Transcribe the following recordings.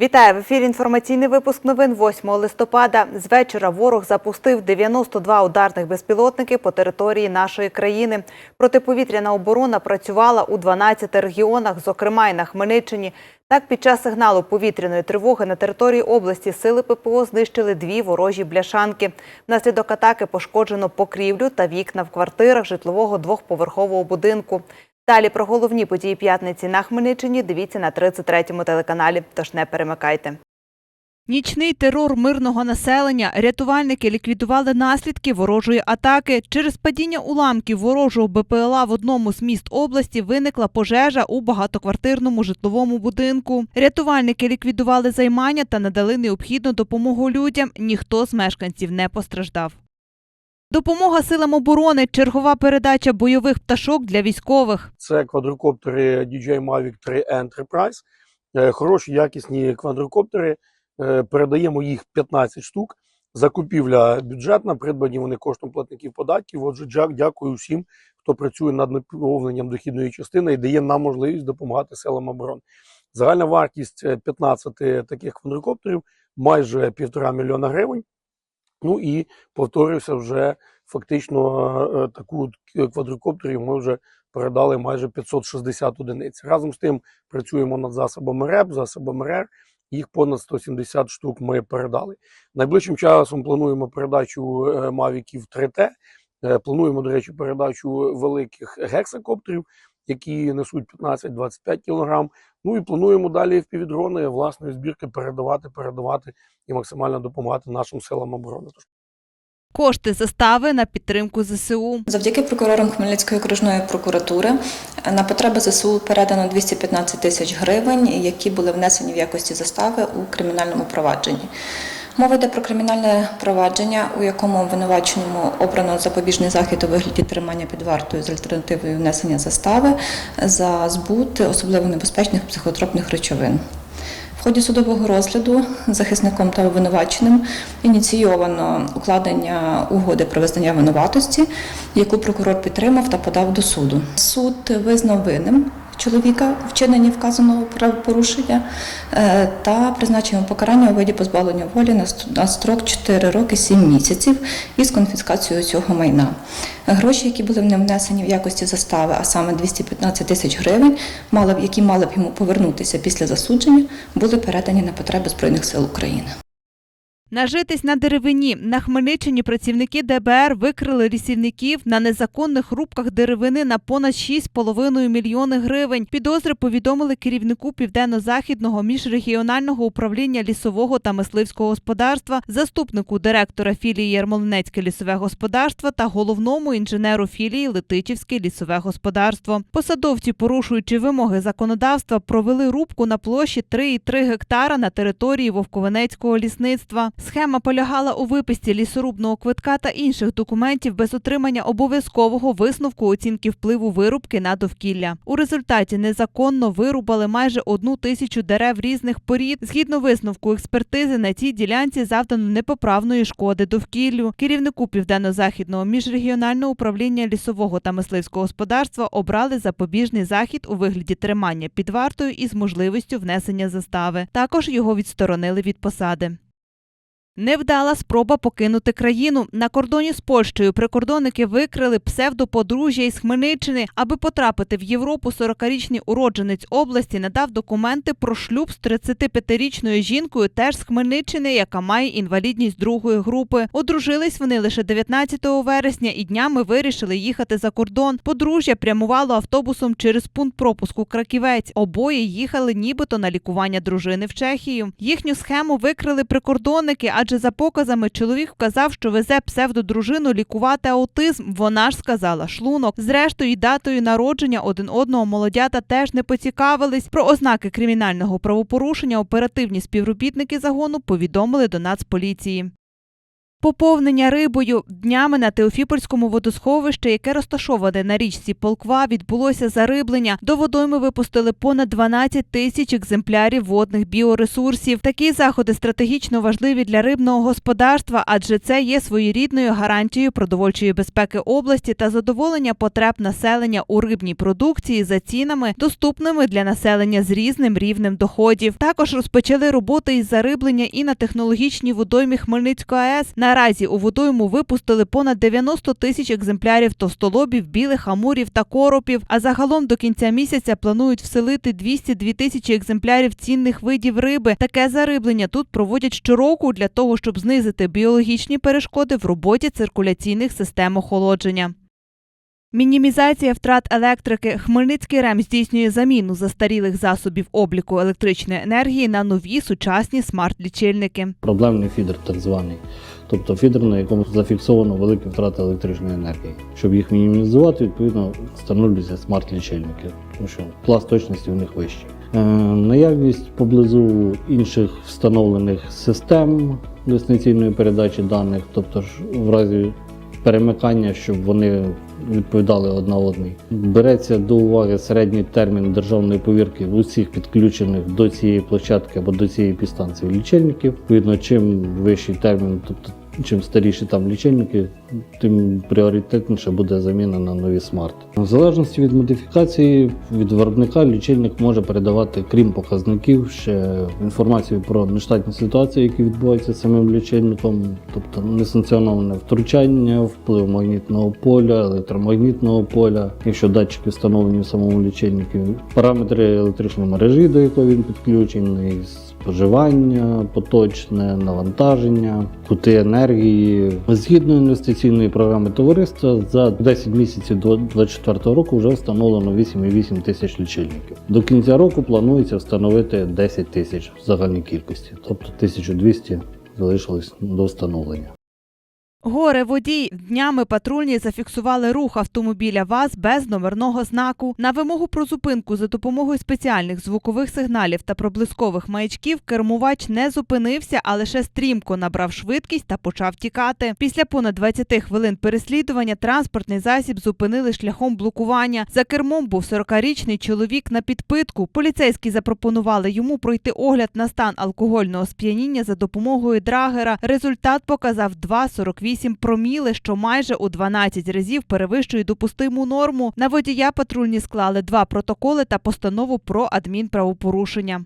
Вітаю в ефірі. Інформаційний випуск новин 8 листопада. З вечора ворог запустив 92 ударних безпілотники по території нашої країни. Протиповітряна оборона працювала у 12 регіонах, зокрема й на Хмельниччині. Так, під час сигналу повітряної тривоги на території області сили ППО знищили дві ворожі бляшанки. Внаслідок атаки пошкоджено покрівлю та вікна в квартирах житлового двохповерхового будинку. Далі про головні події п'ятниці на Хмельниччині дивіться на 33-му телеканалі, тож не перемикайте. Нічний терор мирного населення. Рятувальники ліквідували наслідки ворожої атаки. Через падіння уламків ворожого БПЛА в одному з міст області виникла пожежа у багатоквартирному житловому будинку. Рятувальники ліквідували займання та надали необхідну допомогу людям. Ніхто з мешканців не постраждав. Допомога силам оборони. Чергова передача бойових пташок для військових. Це квадрокоптери DJI Mavic 3 Enterprise. Е, Хороші, якісні квадрокоптери. Е, Передаємо їх 15 штук. Закупівля бюджетна, придбані вони коштом платників податків. Отже, дя- дякую всім, хто працює над наповненням дохідної частини і дає нам можливість допомагати силам оборони. Загальна вартість е, 15 таких квадрокоптерів майже півтора мільйона гривень. Ну і повторюся, вже фактично е, таку от квадрокоптерів ми вже передали майже 560 одиниць. Разом з тим працюємо над засобами РЕП, засобами РЕР. Їх понад 170 штук ми передали. Найближчим часом плануємо передачу е, мавіків 3T. Е, Плануємо, до речі, передачу великих гексакоптерів, які несуть 15-25 кг. Ну і плануємо далі в півдрони власної збірки передавати, передавати і максимально допомагати нашим силам оборони. Кошти застави на підтримку ЗСУ. Завдяки прокурорам Хмельницької окружної прокуратури на потреби ЗСУ передано 215 тисяч гривень, які були внесені в якості застави у кримінальному провадженні. Мова йде про кримінальне провадження, у якому обвинуваченому обрано запобіжний захід у вигляді тримання під вартою з альтернативою внесення застави за збут особливо небезпечних психотропних речовин. В ході судового розгляду захисником та обвинуваченим ініційовано укладення угоди про визнання винуватості, яку прокурор підтримав та подав до суду. Суд визнав винним чоловіка в вчиненні вказаного правопорушення е, та призначив йому покарання у виді позбавлення волі на строк 4 роки 7 місяців із конфіскацією цього майна. Гроші, які були в ним внесені в якості застави, а саме 215 тисяч гривень, які мали б йому повернутися після засудження, були передані на потреби Збройних сил України. Нажитись на деревині. На Хмельниччині працівники ДБР викрили лісівників на незаконних рубках деревини на понад 6,5 мільйони гривень. Підозри повідомили керівнику південно-західного міжрегіонального управління лісового та мисливського господарства, заступнику директора філії Ярмолинецьке лісове господарство та головному інженеру філії Летичівське лісове господарство. Посадовці, порушуючи вимоги законодавства, провели рубку на площі 3,3 гектара на території Вовковенецького лісництва. Схема полягала у виписці лісорубного квитка та інших документів без отримання обов'язкового висновку оцінки впливу вирубки на довкілля. У результаті незаконно вирубали майже одну тисячу дерев різних порід. Згідно висновку експертизи, на цій ділянці завдано непоправної шкоди довкіллю. Керівнику південно-західного міжрегіонального управління лісового та мисливського господарства обрали запобіжний захід у вигляді тримання під вартою із можливістю внесення застави. Також його відсторонили від посади. Невдала спроба покинути країну. На кордоні з Польщею прикордонники викрили псевдоподружжя із Хмельниччини. Аби потрапити в Європу, 40-річний уродженець області надав документи про шлюб з 35-річною жінкою, теж з Хмельниччини, яка має інвалідність другої групи. Одружились вони лише 19 вересня і днями вирішили їхати за кордон. Подружжя прямувало автобусом через пункт пропуску Краківець. Обоє їхали нібито на лікування дружини в Чехію. Їхню схему викрили прикордонники, адже за показами чоловік вказав, що везе псевдодружину лікувати аутизм. Вона ж сказала шлунок. Зрештою, датою народження один одного молодята теж не поцікавились. Про ознаки кримінального правопорушення оперативні співробітники загону повідомили до Нацполіції. Поповнення рибою днями на Теофіпольському водосховищі, яке розташоване на річці Полква, відбулося зариблення. До водойми випустили понад 12 тисяч екземплярів водних біоресурсів. Такі заходи стратегічно важливі для рибного господарства, адже це є своєрідною гарантією продовольчої безпеки області та задоволення потреб населення у рибній продукції за цінами, доступними для населення з різним рівнем доходів. Також розпочали роботи із зариблення і на технологічній водоймі Хмельницької АЕС. Наразі у водойму випустили понад 90 тисяч екземплярів товстолобів, білих амурів та коропів. А загалом до кінця місяця планують вселити 202 тисячі екземплярів цінних видів риби. Таке зариблення тут проводять щороку для того, щоб знизити біологічні перешкоди в роботі циркуляційних систем охолодження. Мінімізація втрат електрики. Хмельницький РЕМ здійснює заміну застарілих засобів обліку електричної енергії на нові сучасні смарт-лічильники. проблемний фідер, так званий. Тобто фідер, на якому зафіксовано великі втрати електричної енергії. Щоб їх мінімізувати, відповідно встановлюються смарт-лічильники, тому що клас точності у них вищий. Е, наявність поблизу інших встановлених систем дистанційної передачі даних, тобто ж в разі перемикання, щоб вони відповідали одна одній. Береться до уваги середній термін державної повірки в усіх підключених до цієї площадки або до цієї підстанції лічильників. Відповідно, чим вищий термін, тобто чим старіші там лічильники, тим пріоритетніше буде заміна на нові смарт. В залежності від модифікації від виробника лічильник може передавати, крім показників, ще інформацію про нештатні ситуації, які відбуваються самим лічильником, тобто несанкціоноване втручання, вплив магнітного поля, електромагнітного поля, якщо датчики встановлені в самому лічильнику, параметри електричної мережі, до якої він підключений. Споживання поточне, навантаження, кути енергії. Згідно інвестиційної програми товариства, за 10 місяців до 2024 року вже встановлено 8,8 тисяч лічильників. До кінця року планується встановити 10 тисяч в загальній кількості, тобто 1200 залишилось до встановлення. Горе водій днями патрульні зафіксували рух автомобіля ВАЗ без номерного знаку. На вимогу про зупинку за допомогою спеціальних звукових сигналів та проблискових маячків кермувач не зупинився, а лише стрімко набрав швидкість та почав тікати. Після понад 20 хвилин переслідування транспортний засіб зупинили шляхом блокування. За кермом був 40-річний чоловік на підпитку. Поліцейські запропонували йому пройти огляд на стан алкогольного сп'яніння за допомогою драгера. Результат показав 2,48 проміли, що майже у 12 разів перевищує допустиму норму. На водія патрульні склали два протоколи та постанову про адмінправопорушення.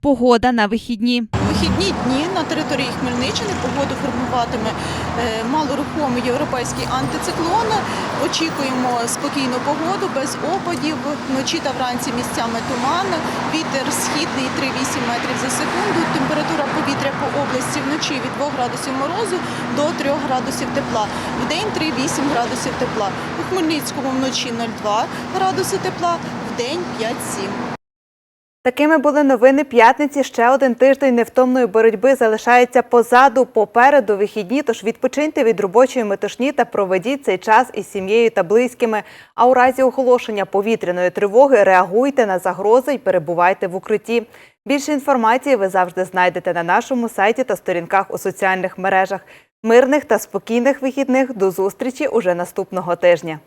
Погода на вихідні. Вихідні дні на території Хмельниччини погоду формуватиме е, малорухомий європейський антициклон. Очікуємо спокійну погоду без опадів. Вночі та вранці місцями туман. Вітер східний 3-8 метрів за секунду. Температура повітря по області вночі від 2 градусів морозу до 3 градусів тепла. В день 3-8 градусів тепла. У Хмельницькому вночі 0,2 градуси тепла, в день 5-7. Такими були новини п'ятниці. Ще один тиждень невтомної боротьби залишається позаду, попереду вихідні. Тож відпочиньте від робочої метушні та проведіть цей час із сім'єю та близькими. А у разі оголошення повітряної тривоги реагуйте на загрози і перебувайте в укритті. Більше інформації ви завжди знайдете на нашому сайті та сторінках у соціальних мережах. Мирних та спокійних вихідних до зустрічі уже наступного тижня.